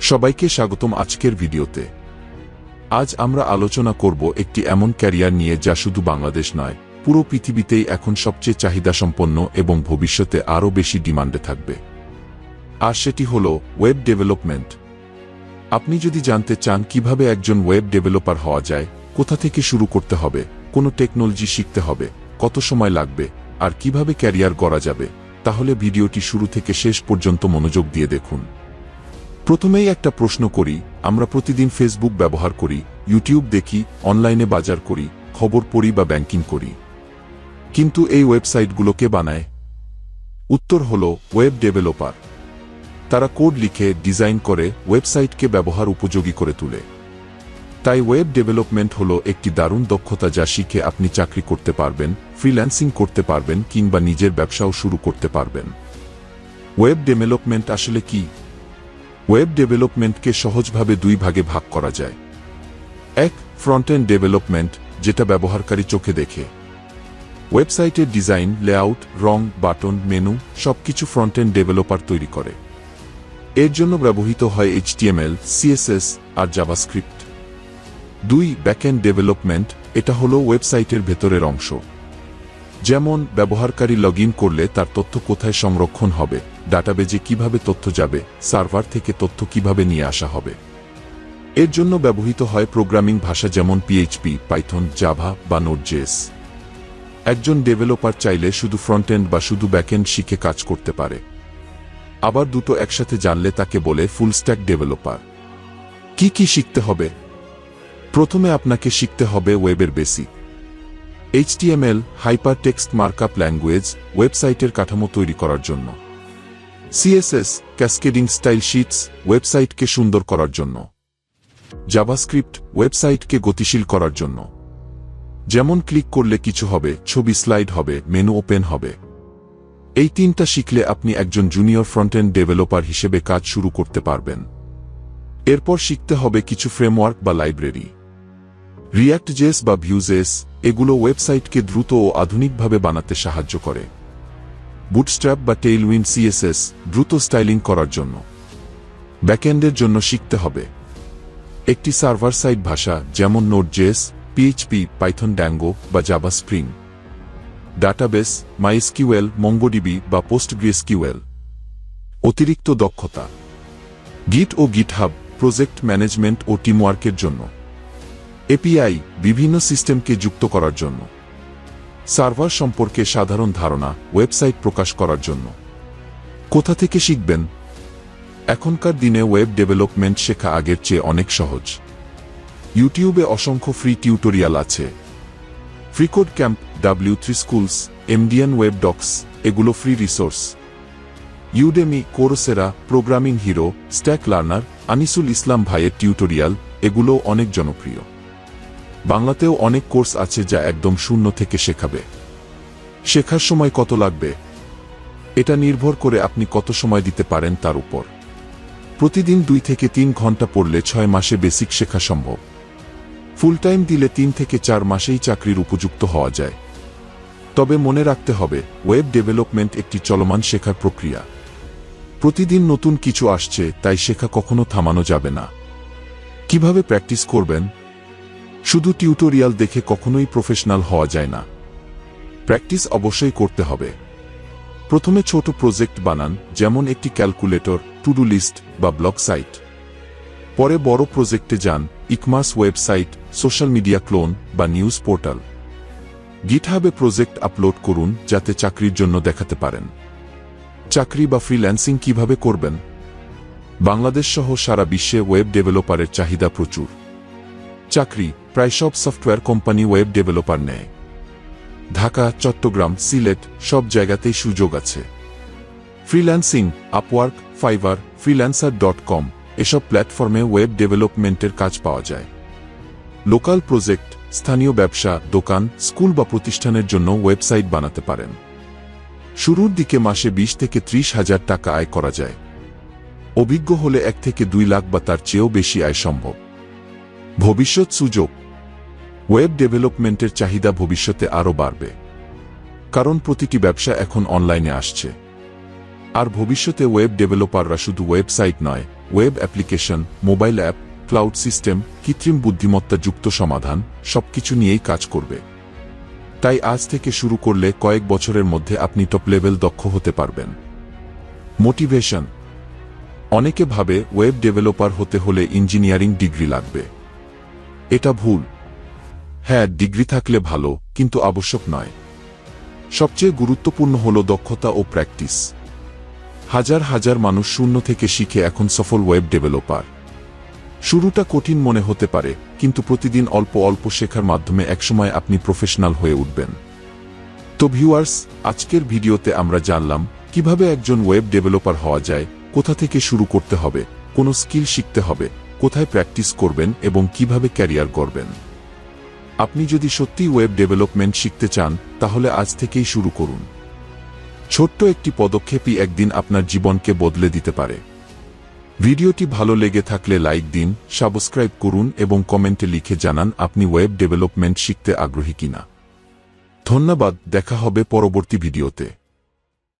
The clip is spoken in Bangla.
সবাইকে স্বাগতম আজকের ভিডিওতে। আজ আমরা আলোচনা করব একটি এমন ক্যারিয়ার নিয়ে যা শুধু বাংলাদেশ নয়, পুরো পৃথিবীতেই এখন সবচেয়ে চাহিদাসম্পন্ন এবং ভবিষ্যতে আরও বেশি ডিমান্ডে থাকবে। আর সেটি হল ওয়েব ডেভেলপমেন্ট। আপনি যদি জানতে চান কীভাবে একজন ওয়েব ডেভেলপার হওয়া যায়, কোথা থেকে শুরু করতে হবে, কোনো টেকনোলজি শিখতে হবে, কত সময় লাগবে, আর কীভাবে ক্যারিয়ার গড়া যাবে, তাহলে ভিডিওটি শুরু থেকে শেষ পর্যন্ত মনোযোগ দিয়ে দেখুন। প্রথমেই একটা প্রশ্ন করি, আমরা প্রতিদিন ফেসবুক ব্যবহার করি ইউটিউব দেখি অনলাইনে বাজার করি, খবর পড়ি বা ব্যাংকিং করি। কিন্তু এই ওয়েবসাইটগুলোকে বানায়? উত্তর হল ওয়েব ডেভেলপার তারা কোড লিখে ডিজাইন করে ওয়েবসাইটকে ব্যবহার উপযোগী করে তোলে। তাই ওয়েব ডেভেলপমেন্ট হল একটি দারুণ দক্ষতা যা শিখে আপনি চাকরি করতে পারবেন ফ্রিল্যান্সিং করতে পারবেন কিংবা নিজের ব্যবসাও শুরু করতে পারবেন। ওয়েব ডেভেলপমেন্ট আসলে কি? ওয়েব ডেভেলপমেন্টকে সহজভাবে দুই ভাগে ভাগ করা যায়। এক ফ্রন্ট এন্ড ডেভেলপমেন্ট, যেটা ব্যবহারকারী চোখে দেখে। ওয়েবসাইটের ডিজাইন, লেআউট, রং, বাটন, মেনু, সবকিছু ফ্রন্ট এন্ড ডেভেলপার তৈরি করে। এর জন্য ব্যবহৃত হয় এইচটিএমএল, সিএসএস আর জাভাস্ক্রিপ্ট। দুই, ব্যাকএন্ড ডেভেলপমেন্ট, এটা হলো ওয়েবসাইটের ভেতরের অংশ। যেমন, ব্যবহারকারী লগ করলে তার তথ্য কোথায় সংরক্ষণ হবে। ডাটাবেজে কীভাবে তথ্য যাবে, সার্ভার থেকে তথ্য কীভাবে নিয়ে আসা হবে। এর জন্য ব্যবহৃত হয় প্রোগ্রামিং ভাষা যেমন পিএইচপি পাইথন জাভা বা নোটজেস একজন ডেভেলপার চাইলে শুধু ফ্রন্ট এন্ড বা শুধু ব্যাকএন্ড শিখে কাজ করতে পারে। আবার দুটো একসাথে জানলে তাকে বলে ফুল স্ট্যাক ডেভেলপার। কি কি শিখতে হবে? প্রথমে আপনাকে শিখতে হবে ওয়েবের basic. HTML hypertext markup language ওয়েবসাইটের কাঠামো তৈরি করার জন্য। সিএসএস ক্যাসকেডিং স্টাইল শিটস ওয়েবসাইটকে সুন্দর করার জন্য। জাভাস্ক্রিপ্ট ওয়েবসাইটকে গতিশীল করার জন্য। যেমন ক্লিক করলে কিছু হবে, ছবি স্লাইড হবে, মেনু ওপেন হবে। এই তিনটা শিখলে আপনি একজন জুনিয়র ফ্রন্ট-এন্ড ডেভেলপার হিসেবে কাজ শুরু করতে পারবেন। এরপর শিখতে হবে কিছু ফ্রেমওয়ার্ক বা লাইব্রেরি রিয়্যাক্ট জেস বা ভিউজেস এগুলো ওয়েবসাইটকে দ্রুত ও আধুনিকভাবে বানাতে সাহায্য করে। বুটস্ট্র্যাপ বা টেইলউইন সিএসএস দ্রুত স্টাইলিং করার জন্য। ব্যাকএন্ডের জন্য শিখতে হবে। একটি সার্ভার সাইড ভাষা যেমন নোটজেস পিএইচপি পাইথন ড্যাঙ্গো বা Java Spring database MySQL MongoDB বা পোস্টগ্রিএসকিউএল অতিরিক্ত দক্ষতা। গিট ও গিটহাব প্রজেক্ট ম্যানেজমেন্ট ও টিমওয়ার্কের জন্য। এপিআই বিভিন্ন সিস্টেমকে যুক্ত করার জন্য। সার্ভার সম্পর্কে সাধারণ ধারণা ওয়েবসাইট প্রকাশ করার জন্য। কোথা থেকে শিখবেন? এখনকার দিনে ওয়েব ডেভেলপমেন্ট শেখা আগের চেয়ে অনেক সহজ। ইউটিউবে অসংখ্য ফ্রি টিউটোরিয়াল আছে। Free code camp W three schools MDN web docs এগুলো free resource Udemy Coursera programming hero stack learner Anisul Islam ভাইয়ের টিউটোরিয়াল এগুলো অনেক জনপ্রিয়। বাংলাতেও অনেক কোর্স আছে যা একদম শূন্য থেকে শেখাবে। শেখার সময় কত লাগবে? এটা নির্ভর করে আপনি কত সময় দিতে পারেন তার উপর। প্রতিদিন দুই থেকে তিন ঘণ্টা পড়লে ছয় মাসে বেসিক শেখা সম্ভব। ফুল টাইম দিলে তিন থেকে চার মাসেই চাকরির উপযুক্ত হওয়া যায়। তবে মনে রাখতে হবে, ওয়েব ডেভেলপমেন্ট একটি চলমান শেখার প্রক্রিয়া। প্রতিদিন নতুন কিছু আসছে, তাই শেখা কখনো থামানো যাবে না। কীভাবে প্র্যাকটিস করবেন? শুধু টিউটোরিয়াল দেখে কখনোই প্রফেশনাল হওয়া যায় না। প্র্যাকটিস অবশ্যই করতে হবে। প্রথমে ছোট প্রজেক্ট বানান, যেমন একটি ক্যালকুলেটর, টুডু লিস্ট বা ব্লগ সাইট। পরে বড় প্রজেক্টে যান, ecommerce website, social media clone বা নিউজ পোর্টাল। গিটহাবে প্রজেক্ট আপলোড করুন, যাতে চাকরির জন্য দেখাতে পারেন। চাকরি বা ফ্রিল্যান্সিং কীভাবে করবেন? বাংলাদেশ সহ সারা বিশ্বে ওয়েব ডেভেলপারের চাহিদা প্রচুর। চাকরি প্রায় সব সফটওয়্যার কোম্পানি ওয়েব ডেভেলপার নেয়। ঢাকা, চট্টগ্রাম, সিলেট, সব জায়গাতেই সুযোগ আছে। Freelancing Upwork Fiverr freelancer dot com এসব প্ল্যাটফর্মে ওয়েব ডেভেলপমেন্টের কাজ পাওয়া যায়। লোকাল প্রজেক্ট, স্থানীয় ব্যবসা, দোকান, স্কুল বা প্রতিষ্ঠানের জন্য ওয়েবসাইট বানাতে পারেন। শুরুর দিকে মাসে বিশ থেকে ত্রিশ হাজার টাকা আয় করা যায়। অভিজ্ঞ হলে এক থেকে দুই লাখ বা তার চেয়েও বেশি আয় সম্ভব। ভবিষ্যৎ সুযোগ ওয়েব ডেভেলপমেন্টের চাহিদা ভবিষ্যতে আরও বাড়বে। কারণ প্রতিটি ব্যবসা এখন অনলাইনে আসছে। আর ভবিষ্যতে ওয়েব ডেভেলপাররা শুধু ওয়েবসাইট নয়, web application, mobile app, cloud system, কৃত্রিম বুদ্ধিমত্তা যুক্ত সমাধান, সবকিছু নিয়েই কাজ করবে। তাই আজ থেকে শুরু করলে কয়েক বছরের মধ্যে আপনি টপ লেভেল দক্ষ হতে পারবেন। মোটিভেশন। অনেকে ভাবে ওয়েব ডেভেলপার হতে হলে ইঞ্জিনিয়ারিং ডিগ্রি লাগবে। এটা ভুল। হ্যাঁ ডিগ্রি থাকলে ভালো, কিন্তু আবশ্যক নয়। সবচেয়ে গুরুত্বপূর্ণ হল দক্ষতা ও প্র্যাকটিস। হাজার হাজার মানুষ শূন্য থেকে শিখে এখন সফল ওয়েব ডেভেলপার। শুরুটা কঠিন মনে হতে পারে, কিন্তু প্রতিদিন অল্প অল্প শেখার মাধ্যমে একসময় আপনি প্রফেশনাল হয়ে উঠবেন। তো ভিউয়ার্স, আজকের ভিডিওতে আমরা জানলাম, কীভাবে একজন ওয়েব ডেভেলপার হওয়া যায়, কোথা থেকে শুরু করতে হবে, কোন স্কিল শিখতে হবে, কোথায় প্র্যাকটিস করবেন এবং কীভাবে ক্যারিয়ার করবেন আপনি যদি সত্যি ওয়েব ডেভেলপমেন্ট শিখতে চান, তাহলে আজ থেকেই শুরু করুন। ছোট্ট একটি পদক্ষেপই একদিন আপনার জীবনকে বদলে দিতে পারে। ভিডিওটি ভালো লেগে থাকলে লাইক দিন, সাবস্ক্রাইব করুন এবং কমেন্টে লিখে জানান আপনি ওয়েব ডেভেলপমেন্ট শিখতে আগ্রহী কিনা। ধন্যবাদ, দেখা হবে পরবর্তী ভিডিওতে।